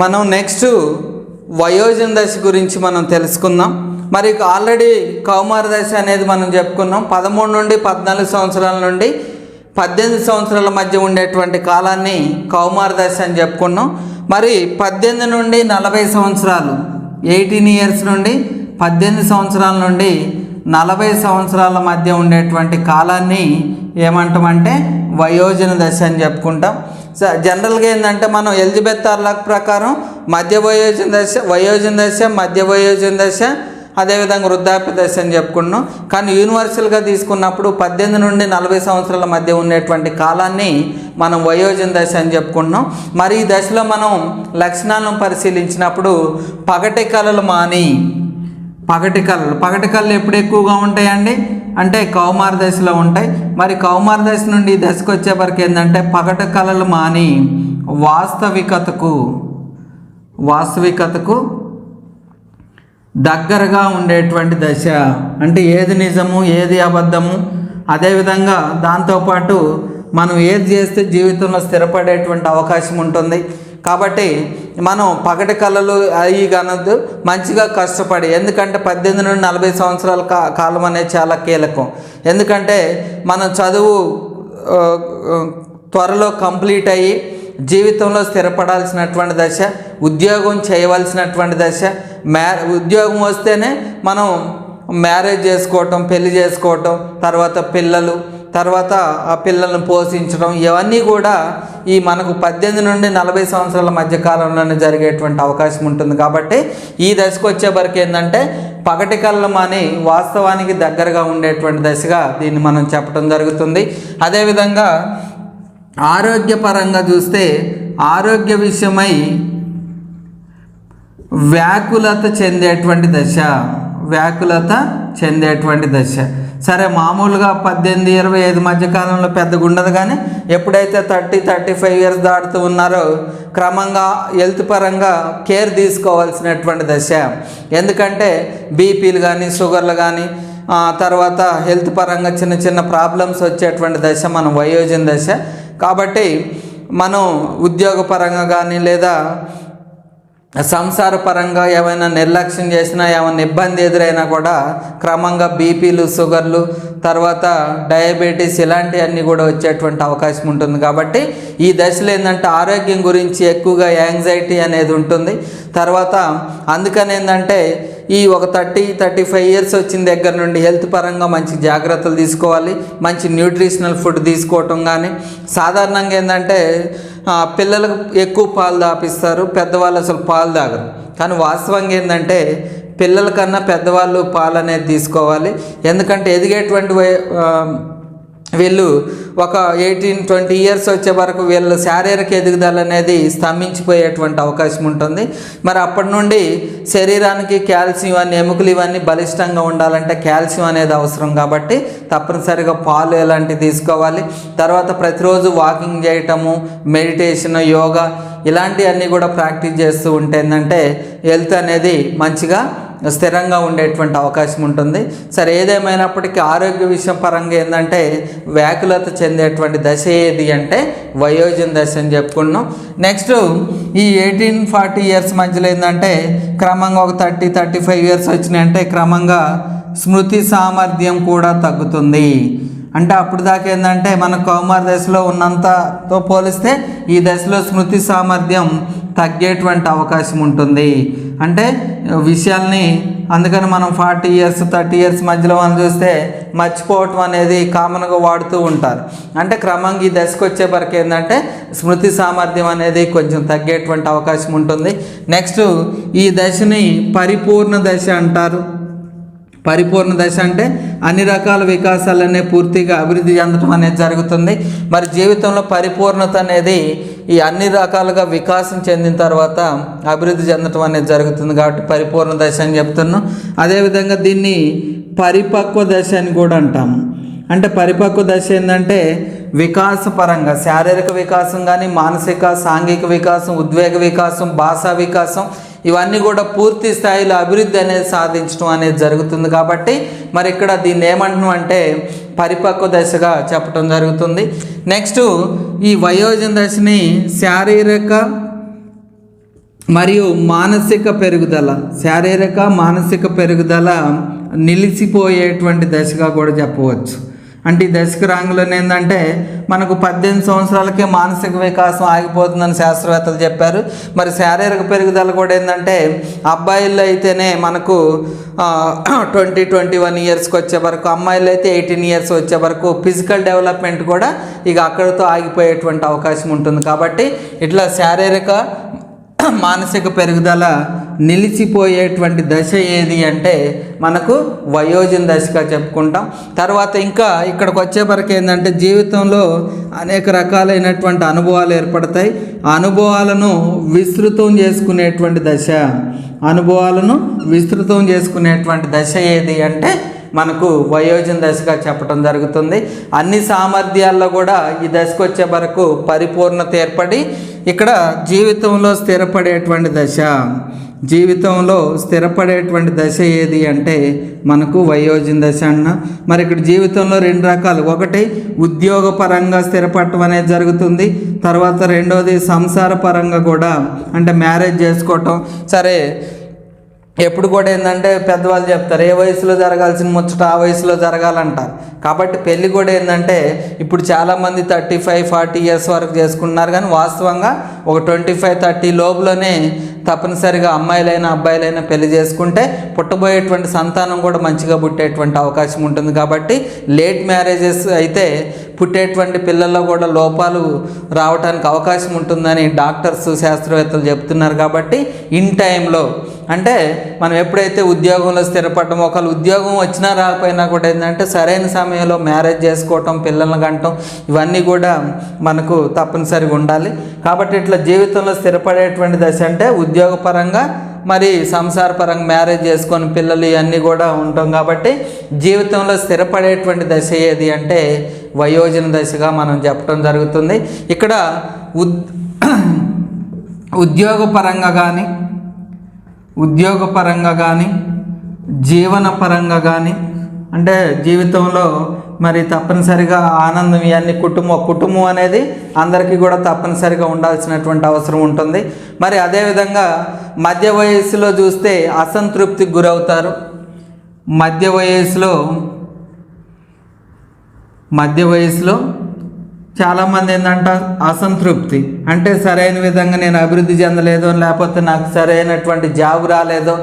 మనం నెక్స్ట్ వయోజన దశ గురించి మనం తెలుసుకుందాం. మరి ఆల్రెడీ కౌమార దశ అనేది మనం చెప్పుకున్నాం. పదమూడు నుండి పద్నాలుగు సంవత్సరాల నుండి పద్దెనిమిది సంవత్సరాల మధ్య ఉండేటువంటి కాలాన్ని కౌమార దశ అని చెప్పుకున్నాం. మరి పద్దెనిమిది నుండి నలభై సంవత్సరాలు ఎయిటీన్ ఇయర్స్ నుండి పద్దెనిమిది సంవత్సరాల నుండి నలభై సంవత్సరాల మధ్య ఉండేటువంటి కాలాన్ని ఏమంటామంటే వయోజన దశ అని చెప్పుకుంటాం. జనరల్గా ఏంటంటే మనం ఎలిజబెత్ అర్లాక్ ప్రకారం మధ్య వయోజన దశ వయోజన దశ మధ్య వయోజన దశ అదేవిధంగా వృద్ధాప్య దశ అని చెప్పుకున్నాం కానీ యూనివర్సల్గా తీసుకున్నప్పుడు పద్దెనిమిది నుండి నలభై సంవత్సరాల మధ్య ఉండేటువంటి కాలాన్ని మనం వయోజన దశ అని చెప్పుకున్నాం మరి ఈ దశలో మనం లక్షణాలను పరిశీలించినప్పుడు పగటి కళలు మాని పగటి కళ్ళు పగటి కళ్ళు ఎప్పుడు ఎక్కువగా ఉంటాయండి? అంటే కౌమార దశలో ఉంటాయి. మరి కౌమార దశ నుండి దశకు వచ్చే వరకు ఏంటంటే పగటి కళలు మాని వాస్తవికతకు వాస్తవికతకు దగ్గరగా ఉండేటువంటి దశ. అంటే ఏది నిజము ఏది అబద్ధము అదేవిధంగా దాంతోపాటు మనం ఏది చేస్తే జీవితంలో స్థిరపడేటువంటి అవకాశం ఉంటుంది. కాబట్టి మనం పగటి కళలు అవి కనద్దు మంచిగా కష్టపడి ఎందుకంటే పద్దెనిమిది నుండి నలభై సంవత్సరాల కా కాలం అనేది చాలా కీలకం. ఎందుకంటే మనం చదువు త్వరలో కంప్లీట్ అయ్యి జీవితంలో స్థిరపడాల్సినటువంటి దశ ఉద్యోగం చేయవలసినటువంటి దశ మ్యా ఉద్యోగం వస్తేనే మనం మ్యారేజ్ చేసుకోవటం పెళ్ళి చేసుకోవటం తర్వాత పిల్లలు తర్వాత ఆ పిల్లలను పోషించడం ఇవన్నీ కూడా ఈ మనకు పద్దెనిమిది నుండి నలభై సంవత్సరాల మధ్య కాలంలోనే జరిగేటువంటి అవకాశం ఉంటుంది. కాబట్టి ఈ దశకు వచ్చే వరకు ఏంటంటే పగటి కళ్ళం అని వాస్తవానికి దగ్గరగా ఉండేటువంటి దశగా దీన్ని మనం చెప్పడం జరుగుతుంది. అదేవిధంగా ఆరోగ్యపరంగా చూస్తే ఆరోగ్య విషయమై వ్యాకులత చెందేటువంటి దశ వ్యాకులత చెందేటువంటి దశ. సరే మామూలుగా పద్దెనిమిది ఇరవై ఐదు మధ్యకాలంలో పెద్దగా ఉండదు కానీ ఎప్పుడైతే థర్టీ థర్టీ ఫైవ్ ఇయర్స్ దాటుతూ ఉన్నారో క్రమంగా హెల్త్ పరంగా కేర్ తీసుకోవాల్సినటువంటి దశ. ఎందుకంటే బీపీలు కానీ షుగర్లు కానీ తర్వాత హెల్త్ పరంగా చిన్న చిన్న ప్రాబ్లమ్స్ వచ్చేటువంటి దశ మనం వయోజన దశ. కాబట్టి మనం ఉద్యోగపరంగా కానీ లేదా సంసార పరంగా ఏమైనా నిర్లక్ష్యం చేసినా ఏమైనా ఇబ్బంది ఎదురైనా కూడా క్రమంగా బీపీలు షుగర్లు తర్వాత డయాబెటీస్ ఇలాంటివన్నీ కూడా వచ్చేటువంటి అవకాశం ఉంటుంది. కాబట్టి ఈ దశలో ఏంటంటే ఆరోగ్యం గురించి ఎక్కువగా యాంగ్జైటీ అనేది ఉంటుంది. తర్వాత అందుకని ఏంటంటే ఈ ఒక థర్టీ థర్టీ ఫైవ్ ఇయర్స్ వచ్చిన దగ్గర నుండి హెల్త్ పరంగా మంచి జాగ్రత్తలు తీసుకోవాలి మంచి న్యూట్రిషనల్ ఫుడ్ తీసుకోవటం కానీ సాధారణంగా ఏంటంటే పిల్లలకు ఎక్కువ పాలు దాపిస్తారు పెద్దవాళ్ళు అసలు పాలు తాగరు. కానీ వాస్తవంగా ఏంటంటే పిల్లల కన్నా పెద్దవాళ్ళు పాలు అనేది తీసుకోవాలి. ఎందుకంటే ఎదిగేటువంటి వీళ్ళు ఒక ఎయిటీన్ ట్వంటీ ఇయర్స్ వచ్చే వరకు వీళ్ళ శారీరక ఎదుగుదల అనేది స్తంభించిపోయేటువంటి అవకాశం ఉంటుంది. మరి అప్పటి నుండి శరీరానికి కాల్షియం అన్ని ఎముకలు ఇవన్నీ బలిష్టంగా ఉండాలంటే కాల్షియం అనేది అవసరం కాబట్టి తప్పనిసరిగా పాలు ఎలాంటివి తీసుకోవాలి. తర్వాత ప్రతిరోజు వాకింగ్ చేయటము మెడిటేషన్ యోగా ఇలాంటివన్నీ కూడా ప్రాక్టీస్ చేస్తూ ఉంటే ఏంటంటే హెల్త్ అనేది మంచిగా స్థిరంగా ఉండేటువంటి అవకాశం ఉంటుంది. సరే ఏదేమైనప్పటికీ ఆరోగ్య విషయం పరంగా ఏంటంటే వ్యాకులత చెందేటువంటి దశ ఏది అంటే వయోజన దశ అని చెప్పుకున్నాం. నెక్స్ట్ ఈ ఎయిటీన్ ఫార్టీ ఇయర్స్ మధ్యలో ఏంటంటే క్రమంగా ఒక థర్టీ థర్టీ ఫైవ్ ఇయర్స్ వచ్చినాయంటే క్రమంగా స్మృతి సామర్థ్యం కూడా తగ్గుతుంది. అంటే అప్పుడు దాకా ఏంటంటే మన కౌమార దశలో ఉన్నంతతో పోలిస్తే ఈ దశలో స్మృతి సామర్థ్యం తగ్గేటువంటి అవకాశం ఉంటుంది. అంటే విషయాల్ని అందుకని మనం ఫార్టీ ఇయర్స్ థర్టీ ఇయర్స్ మధ్యలో మనం చూస్తే మర్చిపోవటం అనేది కామన్గా వాడుతూ ఉంటారు. అంటే క్రమంగా ఈ దశకు వచ్చే వరకు ఏంటంటే స్మృతి సామర్థ్యం అనేది కొంచెం తగ్గేటువంటి అవకాశం ఉంటుంది. నెక్స్ట్ ఈ దశని పరిపూర్ణ దశ అంటారు. పరిపూర్ణ దశ అంటే అన్ని రకాల వికాసాలనే పూర్తిగా అభివృద్ధి చెందడం అనేది జరుగుతుంది. మరి జీవితంలో పరిపూర్ణత అనేది ఈ అన్ని రకాలుగా వికాసం చెందిన తర్వాత అభివృద్ధి చెందటం అనేది జరుగుతుంది కాబట్టి పరిపూర్ణ దశ అని చెప్తున్నాం. అదేవిధంగా దీన్ని పరిపక్వ దశ అని కూడా అంటాము. అంటే పరిపక్వ దశ ఏంటంటే వికాసపరంగా శారీరక వికాసం కానీ మానసిక సాంఘిక వికాసం ఉద్వేగ వికాసం భాషా వికాసం ఇవన్నీ కూడా పూర్తి స్థాయిలో అభివృద్ధి అనేది సాధించడం అనేది జరుగుతుంది కాబట్టి మరి ఇక్కడ దీన్ని ఏమంటున్నాం అంటే పరిపక్వ దశగా చెప్పడం జరుగుతుంది. నెక్స్ట్ ఈ వయోజన దశని శారీరక మరియు మానసిక పెరుగుదల శారీరక మానసిక పెరుగుదల నిలిచిపోయేటువంటి దశగా కూడా చెప్పవచ్చు. అంటే ఈ దశకు రాంగులోనే ఏంటంటే మనకు పద్దెనిమిది సంవత్సరాలకే మానసిక వికాసం ఆగిపోతుందని శాస్త్రవేత్తలు చెప్పారు. మరి శారీరక పెరుగుదల కూడా ఏంటంటే అబ్బాయిల్లో అయితేనే మనకు ట్వంటీ ట్వంటీ వన్ ఇయర్స్కి వచ్చే వరకు అమ్మాయిలు అయితే ఎయిటీన్ ఇయర్స్ వచ్చే వరకు ఫిజికల్ డెవలప్మెంట్ కూడా ఇక అక్కడితో ఆగిపోయేటువంటి అవకాశం ఉంటుంది. కాబట్టి ఇట్లా శారీరక మానసిక పెరుగుదల నిలిచిపోయేటువంటి దశ ఏది అంటే మనకు వయోజన దశగా చెప్పుకుంటాం. తర్వాత ఇంకా ఇక్కడికి వచ్చేవరకు ఏంటంటే జీవితంలో అనేక రకాలైనటువంటి అనుభవాలు ఏర్పడతాయి. ఆ అనుభవాలను విస్తృతం చేసుకునేటువంటి దశ అనుభవాలను విస్తృతం చేసుకునేటువంటి దశ ఏది అంటే మనకు వయోజన దశగా చెప్పడం జరుగుతుంది. అన్ని సామర్థ్యాల్లో కూడా ఈ దశకు వచ్చే వరకు పరిపూర్ణత ఏర్పడి ఇక్కడ జీవితంలో స్థిరపడేటువంటి దశ. జీవితంలో స్థిరపడేటువంటి దశ ఏది అంటే మనకు వయోజన దశ అన్న. మరి ఇక్కడ జీవితంలో రెండు రకాలు. ఒకటి ఉద్యోగపరంగా స్థిరపడటం అనేది జరుగుతుంది. తర్వాత రెండవది సంసార పరంగా కూడా. అంటే మ్యారేజ్ చేసుకోవటం. సరే ఎప్పుడు కూడా ఏంటంటే పెద్దవాళ్ళు చెప్తారు ఏ వయసులో జరగాల్సిన ముచ్చట ఆ వయసులో జరగాలంటారు. కాబట్టి పెళ్ళి కూడా ఏంటంటే ఇప్పుడు చాలామంది థర్టీ ఫైవ్ ఫార్టీ ఇయర్స్ వరకు చేసుకుంటున్నారు కానీ వాస్తవంగా ఒక ట్వంటీ ఫైవ్ థర్టీ లోపులోనే తప్పనిసరిగా అమ్మాయిలైనా అబ్బాయిలైనా పెళ్ళి చేసుకుంటే పుట్టబోయేటువంటి సంతానం కూడా మంచిగా పుట్టేటువంటి అవకాశం ఉంటుంది. కాబట్టి లేట్ మ్యారేజెస్ అయితే పుట్టేటువంటి పిల్లల్లో కూడా లోపాలు రావడానికి అవకాశం ఉంటుందని డాక్టర్స్ శాస్త్రవేత్తలు చెప్తున్నారు. కాబట్టి ఇన్ టైంలో అంటే మనం ఎప్పుడైతే ఉద్యోగంలో స్థిరపడటం ఒకవేళ ఉద్యోగం వచ్చినా రాకపోయినా కూడా ఏంటంటే సరైన సమయంలో మ్యారేజ్ చేసుకోవటం పిల్లల్ని కంటం ఇవన్నీ కూడా మనకు తప్పనిసరిగా ఉండాలి. కాబట్టి ఇట్లా జీవితంలో స్థిరపడేటువంటి దశ అంటే ఉద్యోగపరంగా మరి సంసారపరంగా మ్యారేజ్ చేసుకొని పిల్లలు ఇవన్నీ కూడా ఉంటాం కాబట్టి జీవితంలో స్థిరపడేటువంటి దశ ఏది అంటే వయోజన దశగా మనం చెప్పడం జరుగుతుంది. ఇక్కడ ఉద్ ఉద్యోగపరంగా కానీ ఉద్యోగపరంగా కానీ జీవనపరంగా కానీ అంటే జీవితంలో మరి తప్పనిసరిగా ఆనందం ఇవన్నీ కుటుంబం కుటుంబం అనేది అందరికీ కూడా తప్పనిసరిగా ఉండాల్సినటువంటి అవసరం ఉంటుంది. మరి అదేవిధంగా మధ్య వయస్సులో చూస్తే అసంతృప్తికి గురవుతారు. మధ్య వయస్సులో మధ్య వయసులో చాలామంది ఏంటంట అసంతృప్తి. అంటే సరైన విధంగా నేను అభివృద్ధి చెందలేదో లేకపోతే నాకు సరైనటువంటి జాబ్ రాలేదో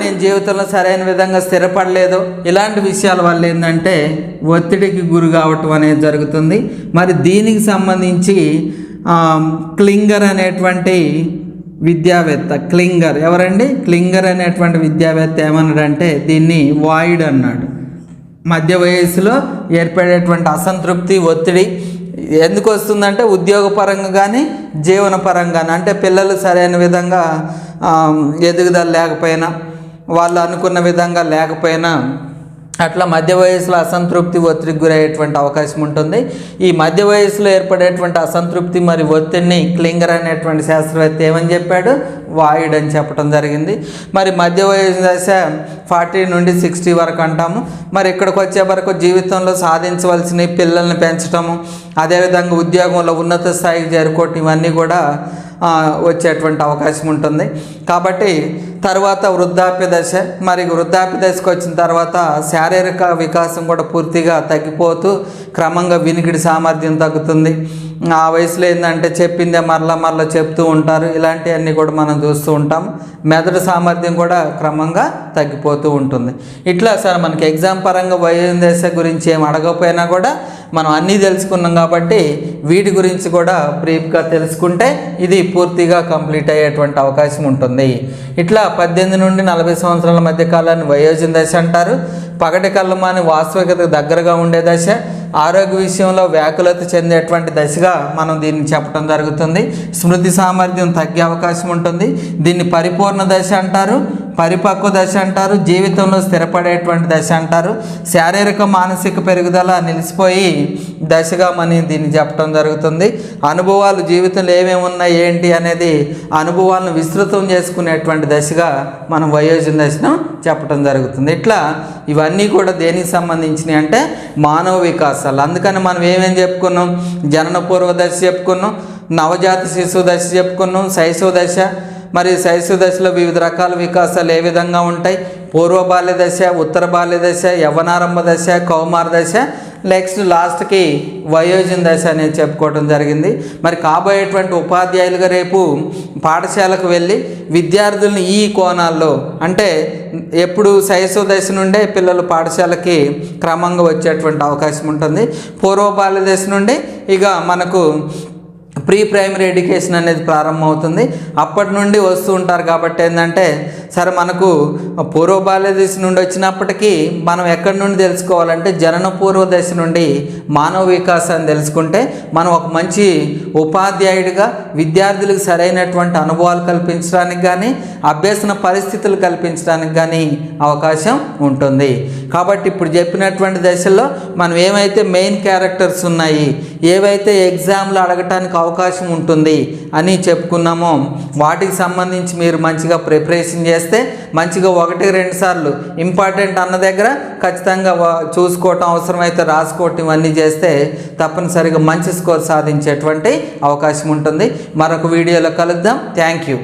నేను జీవితంలో సరైన విధంగా స్థిరపడలేదు ఇలాంటి విషయాల వల్ల ఏంటంటే ఒత్తిడికి గురి కావటం అనేది జరుగుతుంది. మరి దీనికి సంబంధించి క్లింగర్ అనేటువంటి విద్యావేత్త క్లింగర్ ఎవరండి? క్లింగర్ అనేటువంటి విద్యావేత్త ఏమన్నాడంటే దీన్ని వాయిడ్ అన్నాడు. మధ్య వయస్సులో ఏర్పడేటువంటి అసంతృప్తి ఒత్తిడి ఎందుకు వస్తుందంటే ఉద్యోగపరంగా కానీ జీవనపరంగా కానీ అంటే పిల్లలు సరైన విధంగా ఎదుగుదల లేకపోయినా వాళ్ళు అనుకున్న విధంగా లేకపోయినా అట్లా మధ్య వయసులో అసంతృప్తి ఒత్తిడికి గురయ్యేటువంటి అవకాశం ఉంటుంది. ఈ మధ్య వయసులో ఏర్పడేటువంటి అసంతృప్తి మరి ఒత్తిడిని క్లింగర్ అనేటువంటి శాస్త్రవేత్త ఏమని చెప్పాడు? వాయుడు అని చెప్పడం జరిగింది. మరి మధ్య వయసు దశ ఫార్టీ నుండి సిక్స్టీ వరకు అంటాము. మరి ఇక్కడికి వచ్చే వరకు జీవితంలో సాధించవలసిన పిల్లల్ని పెంచడము అదేవిధంగా ఉద్యోగంలో ఉన్నత స్థాయికి చేరుకోవటం ఇవన్నీ కూడా వచ్చేటువంటి అవకాశం ఉంటుంది. కాబట్టి తర్వాత వృద్ధాప్య దశ మరి వృద్ధాప్య దశకు వచ్చిన తర్వాత శారీరక వికాసం కూడా పూర్తిగా తగ్గిపోతూ క్రమంగా వినికిడి సామర్థ్యం తగ్గుతుంది. ఆ వయసులో ఏంటంటే చెప్పిందే మరలా మరలా చెప్తూ ఉంటారు. ఇలాంటివన్నీ కూడా మనం చూస్తూ ఉంటాం. మెదడు సామర్థ్యం కూడా క్రమంగా తగ్గిపోతూ ఉంటుంది. ఇట్లా సార్ మనకి ఎగ్జామ్ పరంగా వయోదశ దశ గురించి ఏం అడగకపోయినా కూడా మనం అన్నీ తెలుసుకున్నాం కాబట్టి వీటి గురించి కూడా బ్రీఫ్గా తెలుసుకుంటే ఇది పూర్తిగా కంప్లీట్ అయ్యేటువంటి అవకాశం ఉంటుంది. ఇట్లా పద్దెనిమిది నుండి నలభై సంవత్సరాల మధ్య కాలాన్ని వయోజన దశ అంటారు. పగటి కళ్ళమాని వాస్తవికతకు దగ్గరగా ఉండే దశ ఆరోగ్య విషయంలో వ్యాకులత చెందేటువంటి దశగా మనం దీన్ని చెప్పడం జరుగుతుంది. స్మృతి సామర్థ్యం తగ్గే అవకాశం ఉంటుంది. దీన్ని పరిపూర్ణ దశ అంటారు. పరిపక్వ దశ అంటారు జీవితంలో స్థిరపడేటువంటి దశ అంటారు. శారీరక మానసిక పెరుగుదల నిలిచిపోయి దశగా మనం దీన్ని చెప్పడం జరుగుతుంది. అనుభవాలు జీవితంలో ఏమేమి ఉన్నాయి ఏంటి అనేది అనుభవాలను విస్తృతం చేసుకునేటువంటి దశగా మనం వయోజన దశను చెప్పడం జరుగుతుంది. ఇట్లా ఇవన్నీ కూడా దేనికి సంబంధించినవి అంటే మానవ వికాసాలు. అందుకని మనం ఏమేమి చెప్పుకున్నాం? జనన పూర్వ దశ చెప్పుకున్నాం నవజాత శిశువు దశ చెప్పుకున్నాం శైశవ దశ మరి శైశవ దశలో వివిధ రకాల వికాసాలు ఏ విధంగా ఉంటాయి? పూర్వ బాల్య దశ ఉత్తర బాల్య దశ యవనారంభ దశ కౌమార దశ నెక్స్ట్ లాస్ట్కి వయోజన దశ అనేది చెప్పుకోవడం జరిగింది. మరి కాబోయేటువంటి ఉపాధ్యాయులుగా రేపు పాఠశాలకు వెళ్ళి విద్యార్థుల్ని ఈ కోణాల్లో అంటే ఎప్పుడు శైశవ దశ నుండే పిల్లలు పాఠశాలకి క్రమంగా వచ్చేటువంటి అవకాశం ఉంటుంది. పూర్వ బాల్య దశ నుండి ఇక మనకు ప్రీ ప్రైమరీ ఎడ్యుకేషన్ అనేది ప్రారంభమవుతుంది. అప్పటి నుండి వస్తూ ఉంటారు కాబట్టి ఏంటంటే సరే మనకు పూర్వ బాల్యదశ నుండి వచ్చినప్పటికీ మనం ఎక్కడి నుండి తెలుసుకోవాలంటే జనన పూర్వ దశ నుండి మానవ వికాసాన్ని తెలుసుకుంటే మనం ఒక మంచి ఉపాధ్యాయుడిగా విద్యార్థులకు సరైనటువంటి అనుభవాలు కల్పించడానికి కానీ అభ్యసన పరిస్థితులు కల్పించడానికి కానీ అవకాశం ఉంటుంది. కాబట్టి ఇప్పుడు చెప్పినటువంటి దశల్లో మనం ఏమైతే మెయిన్ క్యారెక్టర్స్ ఉన్నాయి ఏవైతే ఎగ్జామ్లో అడగటానికి అవకాశం ఉంటుంది అని చెప్పుకున్నాము. వాటికి సంబంధించి మీరు మంచిగా ప్రిపరేషన్ చేస్తే మంచిగా ఒకటి రెండు సార్లు ఇంపార్టెంట్ అన్న దగ్గర ఖచ్చితంగా చూసుకోవటం అవసరమైతే రాసుకోవటం ఇవన్నీ చేస్తే తప్పనిసరిగా మంచి స్కోర్ సాధించేటువంటి అవకాశం ఉంటుంది. మరొక వీడియోలో కలుద్దాం. Thank you.